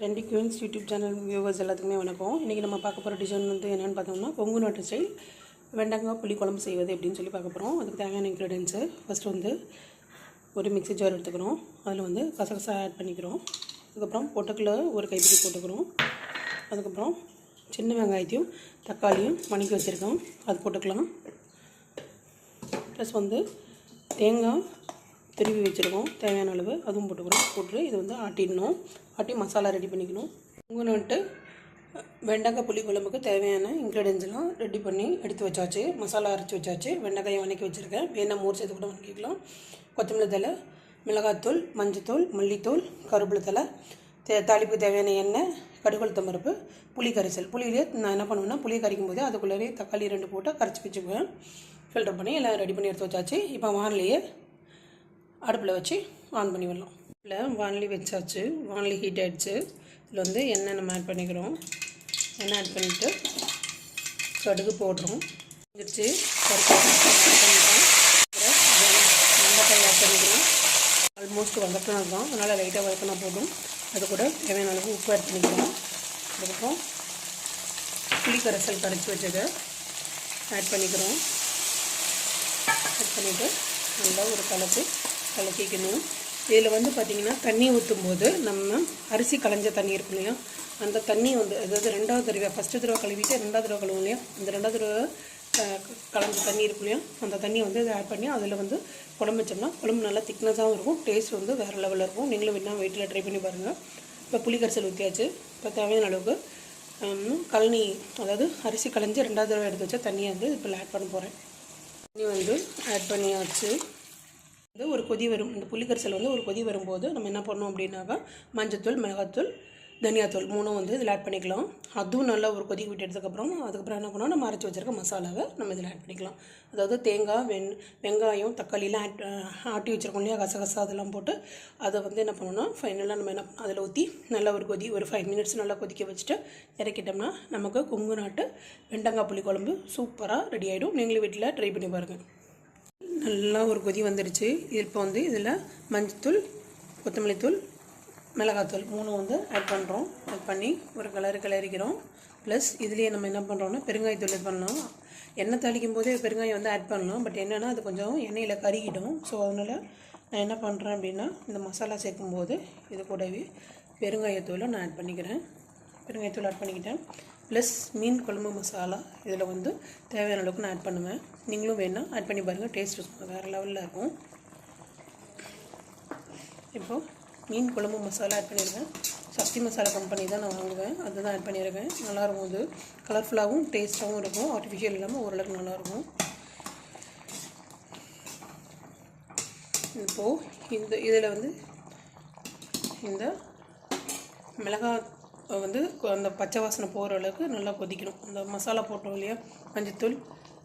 Trendy queens YouTube channel viewers எல்லாத்துக்குமே வணக்கம். இன்றைக்கி நம்ம பார்க்க போகிற டிசைன் வந்து என்னென்னு பார்த்தோம்னா கொங்கு நாட்டு ஸ்டைல் வெண்டங்காய் புளி குழம்பு செய்வது அப்படின்னு சொல்லி பார்க்க போகிறோம் அதுக்கு தேவையான இன்க்ரீடியன்ஸு ஃபஸ்ட்டு வந்து ஒரு மிக்ஸி ஜார் எடுத்துக்கிறோம். அதில் வந்து கசகசா ஆட் பண்ணிக்கிறோம். அதுக்கப்புறம் பொட்டுக்கல்ல ஒரு கைப்பிடி போட்டுக்கிறோம். அதுக்கப்புறம் சின்ன வெங்காயத்தையும் தக்காளியும் வணக்கி வச்சுருக்கோம். அது போட்டுக்கலாம். ப்ளஸ் வந்து தேங்காய் திருவி வச்சுருக்கோம். தேவையான அளவு அதுவும் போட்டுக்கிறோம். போட்டு இது வந்து ஆட்டிடணும். ஆட்டி மசாலா ரெடி பண்ணிக்கணும். இங்கே வந்துட்டு வெண்டைக்காய் புளி குழம்புக்கு தேவையான இன்க்ரீடியன்ஸ்லாம் ரெடி பண்ணி எடுத்து வச்சாச்சு. மசாலா அரைச்சி வச்சாச்சு. வெண்டைக்காயை வணக்கி வச்சுருக்கேன். வேணா மோர் சேர்த்து கூட வணக்கிக்கலாம். கொத்தமல்லி தலை மிளகாத்தூள் மஞ்சத்தூள் மல்லித்தூள் கருவேப்பிலை தலை தே தாளிப்பு தேவையான எண்ணெய் கடுகுளுத்தம் பருப்பு புளி கரைசல். புளியிலே நான் என்ன பண்ணுவேன்னா புளியை கரைக்கும் போது அதுக்குள்ளேயே தக்காளி ரெண்டு போட்டு கரைச்சி வச்சுக்குவேன். ஃபில்டர் பண்ணி எல்லாம் ரெடி பண்ணி எடுத்து வச்சாச்சு. இப்போ வானிலையே அடுப்பில் வச்சு ஆன் பண்ணி விடலாம். இல்லை வானலி வச்சாச்சு வானலி ஹீட் ஆகிடுச்சு இதில் வந்து எண்ணெய் நம்ம ஆட் பண்ணிக்கிறோம். எண்ணெய் ஆட் பண்ணிவிட்டு கடுகு போடுறோம். வச்சு வெண்டைக்காய் ஆட் பண்ணிக்கிறோம். ஆல்மோஸ்ட் வதக்கினது தான். அதனால் லைட்டாக வதக்கினா போதும். அது கூட தேவையான அளவு உப்பு ஆட் பண்ணிக்கலாம் அதுக்கப்புறம் புளி கரைசல் கரைச்சி வச்சதை ஆட் பண்ணிக்கிறோம். ஆட் பண்ணிவிட்டு நல்லா ஒரு கலப்பு கலக்கிக்கணும். இதில் வந்து பார்த்திங்கன்னா தண்ணி ஊற்றும் போது நம்ம அரிசி களைஞ்ச தண்ணி இருக்கும் இல்லையா? அந்த தண்ணி வந்து அதாவது ரெண்டாவது தடவை ஃபஸ்ட்டு தடவை கழுவிட்டு ரெண்டாவது தடவை கழுவும் இல்லையா? அந்த ரெண்டாவது தடவை களைஞ்ச தண்ணி இருக்கும் இல்லையா? அந்த தண்ணி வந்து இதை ஆட் பண்ணி அதில் வந்து குழம்பு வச்சோம்னா குழம்பு நல்லா திக்னஸாகவும் இருக்கும் டேஸ்ட் வந்து வேறு லெவலில் இருக்கும். நீங்களும் வேணால் வீட்டில் ட்ரை பண்ணி பாருங்கள் இப்போ புளி கரைசல் ஊற்றியாச்சு இப்போ தேவையான அளவுக்கு கழனி அதாவது அரிசி களைஞ்சி ரெண்டாவது தடவை எடுத்து வச்சா தண்ணியை வந்து இப்போ ஆட் பண்ண போகிறேன் தண்ணி வந்து ஆட் பண்ணியாச்சு. வந்து ஒரு கொதி வரும். இந்த புளிக்கரிசல் வந்து ஒரு கொதி வரும்போது நம்ம என்ன பண்ணோம் அப்படின்னாக்கா மஞ்சத்தூள் மிளகாத்தூள் தனியாத்தூள் மூணும் வந்து இதில் ஆட் பண்ணிக்கலாம். அதுவும் நல்லா ஒரு கொதி விட்டு அதுக்கப்புறம் என்ன பண்ணோம் நம்ம அரைச்சி வச்சிருக்க மசாலாவை நம்ம இதில் ஆட் பண்ணிக்கலாம். அதாவது தேங்காய் வெண் வெங்காயம் தக்காளிலாம் ஆட் ஆட்டி வச்சுருக்கோம் இல்லையா கசகசா அதெல்லாம் போட்டு அதை வந்து என்ன பண்ணணும்னா ஃபைனலாக நம்ம என்ன அதில் ஊற்றி நல்லா ஒரு கொதி ஒரு ஃபைவ் மினிட்ஸ் நல்லா கொதிக்க வச்சுட்டு இறக்கிட்டோம்னா நமக்கு கொங்கு நாட்டு வெண்டங்காய் புளி குழம்பு சூப்பராக ரெடி ஆகிடும் நீங்களும் வீட்டில் ட்ரை பண்ணி பாருங்கள் நல்லா ஒரு கொதி வந்துடுச்சு இப்போ வந்து இதில் மஞ்சத்தூள் கொத்தமல்லி தூள் மிளகாத்தூள் மூணு வந்து ஆட் பண்ணுறோம் ஆட் பண்ணி ஒரு கலர் கிளறிக்கிறோம். ப்ளஸ் இதுலேயே நம்ம என்ன பண்ணுறோம்னா பெருங்காயத்தூள் இது பண்ணலாம். எண்ணெய் தாளிக்கும் போதே பெருங்காயம் வந்து ஆட் பண்ணலாம். பட் என்னென்னா அது கொஞ்சம் எண்ணெயில் கருகிடும். ஸோ அதனால் நான் என்ன பண்ணுறேன் அப்படின்னா இந்த மசாலா சேர்க்கும்போது இது கூடவே பெருங்காயத்தூளை நான் ஆட் பண்ணிக்கிறேன். பெருங்காயத்தூள் ஆட் பண்ணிக்கிட்டேன். ப்ளஸ் மீன் குழம்பு மசாலா இதில் வந்து தேவையான அளவுக்கு நான் ஆட் பண்ணுவேன். நீங்களும் வேணால் ஆட் பண்ணி பாருங்கள் டேஸ்ட் இருக்கும் வேறு லெவலில் இருக்கும். இப்போது மீன் குழம்பு மசாலா ஆட் பண்ணியிருக்கேன் சக்தி மசாலா கம்பெனி தான் நான் வாங்குவேன். அதுதான் ஆட் பண்ணியிருக்கேன் நல்லாயிருக்கும் அது. கலர்ஃபுல்லாகவும் டேஸ்ட்டாகவும் இருக்கும். ஆர்டிஃபிஷியல் இல்லாமல் ஓரளவுக்கு நல்லாயிருக்கும் இப்போது இந்த இதில் வந்து இந்த மிளகாய் வந்து அந்த பச்சை வாசனை போகிற அளவுக்கு நல்லா கொதிக்கணும். அந்த மசாலா போட்டோம் இல்லையா? மஞ்சத்தூள்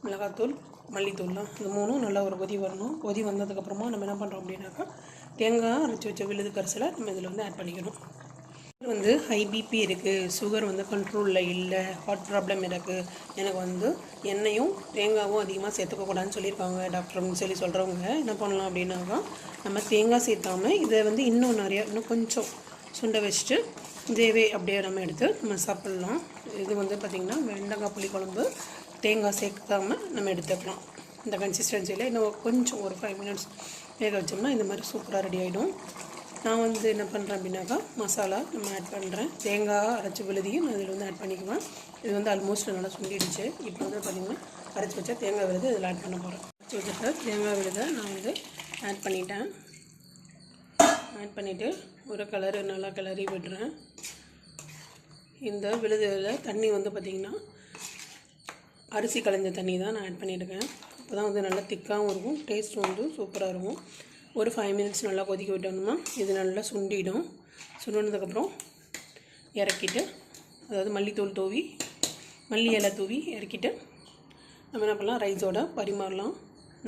மிளகாத்தூள் மல்லித்தூள்லாம் இந்த மூணும் நல்லா ஒரு கொதி வரணும். கொதி வந்ததுக்கப்புறமா நம்ம என்ன பண்ணுறோம் அப்படின்னாக்கா தேங்காய் அரைச்சி வச்ச விழுது கரைசலை நம்ம இதில் வந்து ஆட் பண்ணிக்கணும். வந்து ஹை பிபி இருக்குது சுகர் வந்து கண்ட்ரோலில் இல்லை. ஹார்ட் ப்ராப்ளம் இருக்குது எனக்கு வந்து எண்ணெயும் தேங்காயும் அதிகமாக சேர்த்துக்கக்கூடாதுன்னு சொல்லியிருக்காங்க டாக்டர்னு சொல்லி சொல்கிறவங்க என்ன பண்ணலாம் அப்படின்னாக்கா நம்ம தேங்காய் சேர்த்தாம இதை வந்து இன்னும் நிறையா இன்னும் கொஞ்சம் சுண்டை வச்சுட்டு இதேவே அப்படியே நம்ம எடுத்து நம்ம சாப்பிட்லாம். இது வந்து பார்த்திங்கன்னா வெண்டைக்காய் புளி குழம்பு தேங்காய் சேர்க்காம நம்ம எடுத்துக்கலாம். இந்த கன்சிஸ்டன்சியில் இன்னும் கொஞ்சம் ஒரு ஃபைவ் மினிட்ஸ் வேக வச்சோம்னா இந்த மாதிரி சூப்பராக ரெடி ஆகிடும் நான் வந்து என்ன பண்ணுறேன் அப்படின்னாக்கா மசாலா நம்ம ஆட் பண்ணுறேன் தேங்காய் அரைச்சி விழுதியும் நான் இதில் வந்து ஆட் பண்ணிக்குவேன். இது வந்து ஆல்மோஸ்ட் நல்லா சுண்டிடுச்சு. இப்போ வந்து பார்த்திங்கன்னா அரைச்சி வச்சா தேங்காய் விழுது இதில் ஆட் பண்ண போகிறேன் அரைச்சி வச்சுருக்க தேங்காய் விழுதை நான் வந்து ஆட் பண்ணிட்டேன். ஆட் பண்ணிவிட்டு ஒரு கலரு நல்லா கிளறி விடுறேன். இந்த விழுதில் தண்ணி வந்து பார்த்திங்கன்னா அரிசி களைஞ்ச தண்ணி தான் நான் ஆட் பண்ணியிருக்கேன். அப்போ தான் வந்து நல்லா திக்காகவும் இருக்கும் டேஸ்ட் வந்து சூப்பராக இருக்கும். ஒரு ஃபைவ் மினிட்ஸ் நல்லா கொதிக்க விட்டோம்னா இது நல்லா சுண்டிடும். சுண்டினதுக்கப்புறம் இறக்கிட்டு அதாவது மல்லித்தூள் தூவி மல்லி இலை தூவி இறக்கிட்டு நம்ம என்ன பண்ணலாம் ரைஸோட பரிமாறலாம்.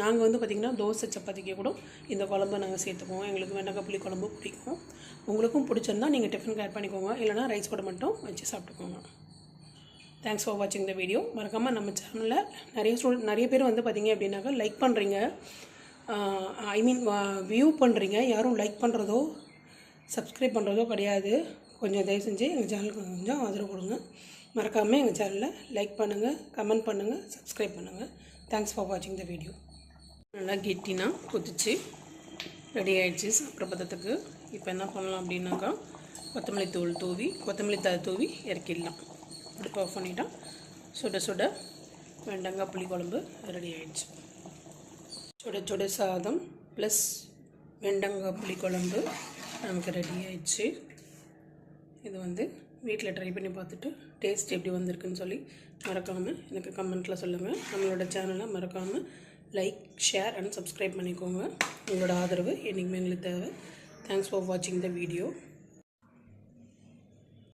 நாங்கள் வந்து பார்த்திங்கன்னா தோசை சப்பாத்திக்கு கூட இந்த குழம்பு நாங்கள் சேர்த்துக்குவோம். எங்களுக்கு வெண்டக்காய் புளி குழம்பு பிடிக்கும். உங்களுக்கும் பிடிச்சிருந்தா நீங்கள் டிஃபனுக்கு ஆட் பண்ணிக்கோங்க. இல்லைனா ரைஸ் கூட மட்டும் வச்சு சாப்பிட்டுக்கோங்க. தேங்க்ஸ் ஃபார் வாட்சிங் த வீடியோ மறக்காமல் நம்ம சேனலில் நிறைய ஸ்டூடெண்ட் நிறைய பேர் வந்து பார்த்தீங்க அப்படின்னாக்கா லைக் பண்ணுறீங்க ஐ மீன் வியூ பண்ணுறீங்க யாரும் லைக் பண்ணுறதோ சப்ஸ்கிரைப் பண்ணுறதோ கிடையாது. கொஞ்சம் தயவு செஞ்சு எங்கள் சேனலுக்கு கொஞ்சம் ஆதரவு கொடுங்க. மறக்காமல் எங்கள் சேனலில் லைக் பண்ணுங்கள் கமெண்ட் பண்ணுங்கள் சப்ஸ்கிரைப் பண்ணுங்கள் தேங்க்ஸ் ஃபார் வாட்சிங் த வீடியோ நல்லா கெட்டினா கொதிச்சு ரெடி ஆகிடுச்சு சாப்பிட்ற பதத்துக்கு. இப்போ என்ன பண்ணலாம் அப்படின்னாக்கா கொத்தமல்லி தூள் தூவி கொத்தமல்லி தலை தூவி இறக்கிடலாம். அடுப்பு ஆஃப் பண்ணிட்டா சுட சுட வெண்டங்காய் புளி குழம்பு ரெடி ஆகிடுச்சு சுட சுட சாதம் ப்ளஸ் வெண்டங்காய் புளி குழம்பு நமக்கு ரெடி ஆயிடுச்சு. இது வந்து வீட்டில் ட்ரை பண்ணி பார்த்துட்டு டேஸ்ட் எப்படி வந்திருக்குன்னு சொல்லி மறக்காமல் எனக்கு கமெண்ட்டில் சொல்லுங்கள் நம்மளோட சேனலை மறக்காமல் லைக் ஷேர் அண்ட் சப்ஸ்கிரைப் பண்ணிக்கோங்க. உங்களோட ஆதரவு என்றைக்குமே எங்களுக்கு தேவை. தேங்க்ஸ் ஃபார் வாட்சிங் த வீடியோ